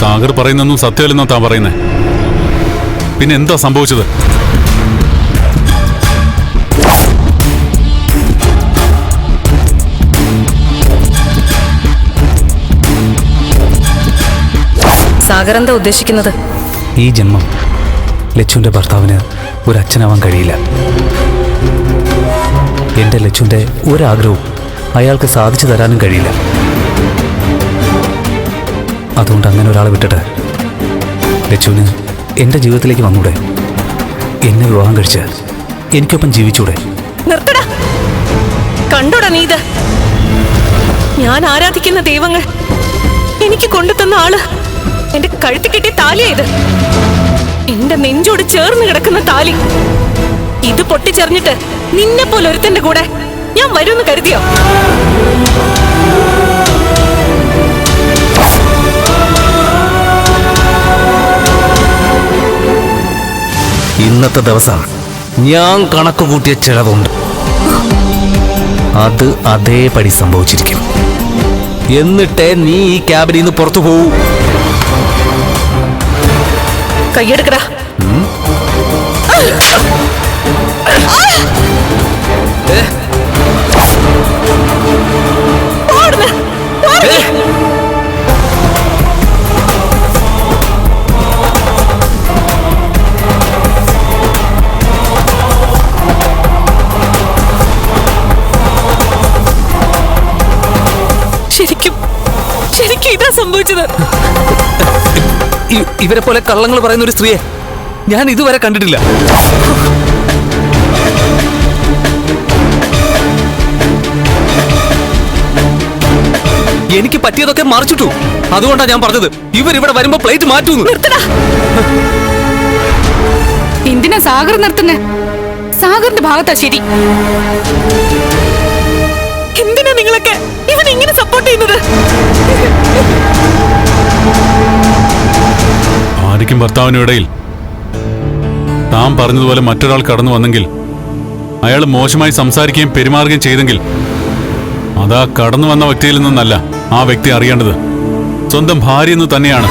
സാഗർ പറയുന്നൊന്നും സത്യമല്ലെന്നാ താൻ പറയുന്നേ. പിന്നെ എന്താ സംഭവിച്ചത്? സാഗർ എന്താ ഉദ്ദേശിക്കുന്നത്? ഈ ജന്മം ലച്ചുവിന്റെ ഭർത്താവിന് ഒരു അച്ഛനാവാൻ കഴിയില്ല. എന്റെ ലച്ചുവിന്റെ ഒരാഗ്രഹവും അയാൾക്ക് സാധിച്ചു തരാനും കഴിയില്ല. അതുകൊണ്ട് അങ്ങനെ ഒരാളെ വിട്ടിട്ട്. ലച്ചുവിന് എന്റെ ജീവിതത്തിലേക്ക് വന്നൂടെ? എന്നെ വിവാഹം കഴിച്ച് എനിക്കൊപ്പം ജീവിച്ചൂടെ? കണ്ടോടാ നീ ഇത്? ഞാൻ ആരാധിക്കുന്ന ദൈവങ്ങൾ എനിക്ക് കൊണ്ടുതന്ന ആൾ. എന്റെ കഴുത്തി കെട്ടിയ താലിയാ ഇത്. എന്റെ നെഞ്ചോട് ചേർന്ന് കിടക്കുന്ന താലി. ഇത് പൊട്ടിച്ചെറിഞ്ഞിട്ട് നിന്നെ പോലെ ഒരുത്തന്റെ കൂടെ ഞാൻ വരുമെന്ന് കരുതിയോ? ഇന്നത്തെ ദിവസം ഞാൻ കണക്ക് കൂട്ടിയ ചിലവുണ്ട്. അത് അതേപടി സംഭവിച്ചിരിക്കും. എന്നിട്ടേ നീ ഈ ക്യാബിനിൽ നിന്ന് പുറത്തു പോകൂ കൈയെടുക്കടാ സംഭവിച്ചത്? ഇ- ഇവരെ പോലെ കള്ളങ്ങൾ പറയുന്ന ഒരു സ്ത്രീയെ ഞാൻ ഇതുവരെ കണ്ടിട്ടില്ല. എനിക്ക് പറ്റിയതൊക്കെ മറിച്ചിട്ടു. അതുകൊണ്ടാ ഞാൻ പറഞ്ഞത് ഇവർ ഇവിടെ വരുമ്പോ പ്ലേറ്റ് മാറ്റൂന്ന്. നിർത്തടാ. എന്തിനാ സാഗർ നിർത്തുന്നെ? സാഗറിന്റെ ഭാഗത്താ ശരി. എന്തിനാ നിങ്ങളൊക്കെ ഇവൻ ഇങ്ങനെ സപ്പോർട്ട് ചെയ്യുന്നത്? ഭാര്യയ്ക്കും ഭർത്താവിനും ഇടയിൽ. താൻ പറഞ്ഞതുപോലെ മറ്റൊരാൾ കടന്നു വന്നെങ്കിൽ അയാൾ മോശമായി സംസാരിക്കുകയും പെരുമാറുകയും ചെയ്തെങ്കിൽ അതാ കടന്നു വന്ന വ്യക്തിയിൽ നിന്നല്ല ആ വ്യക്തി അറിയേണ്ടത്. സ്വന്തം ഭാര്യ എന്ന് തന്നെയാണ്.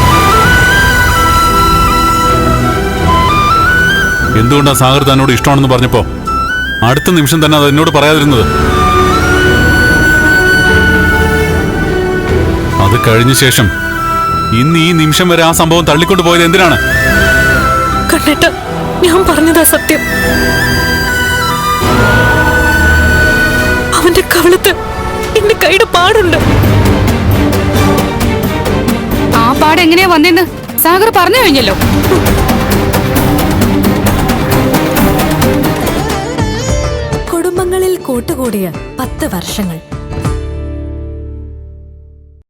എന്തുകൊണ്ടാ സാഗർ തന്നോട് ഇഷ്ടമാണെന്ന് പറഞ്ഞപ്പോ അടുത്ത നിമിഷം തന്നെ അത് എന്നോട് പറയാതിരുന്നത്? അത് കഴിഞ്ഞ ശേഷം ഇന്ന് ഈ നിമിഷം വരെ ആ സംഭവം തള്ളിക്കൊണ്ടു പോയത് എന്തിനാണ്? കണ്ണേട്ട ഞാൻ പറഞ്ഞതാ സത്യം. അവന്റെ കവളത്ത് എന്റെ കൈയുടെ പാടുണ്ട്. ആ പാട് എങ്ങനെയാ വന്നെന്ന് സാഗർ പറഞ്ഞു കഴിഞ്ഞല്ലോ. കുടുംബങ്ങളിൽ കൂട്ടുകൂടിയ പത്ത് വർഷങ്ങൾ.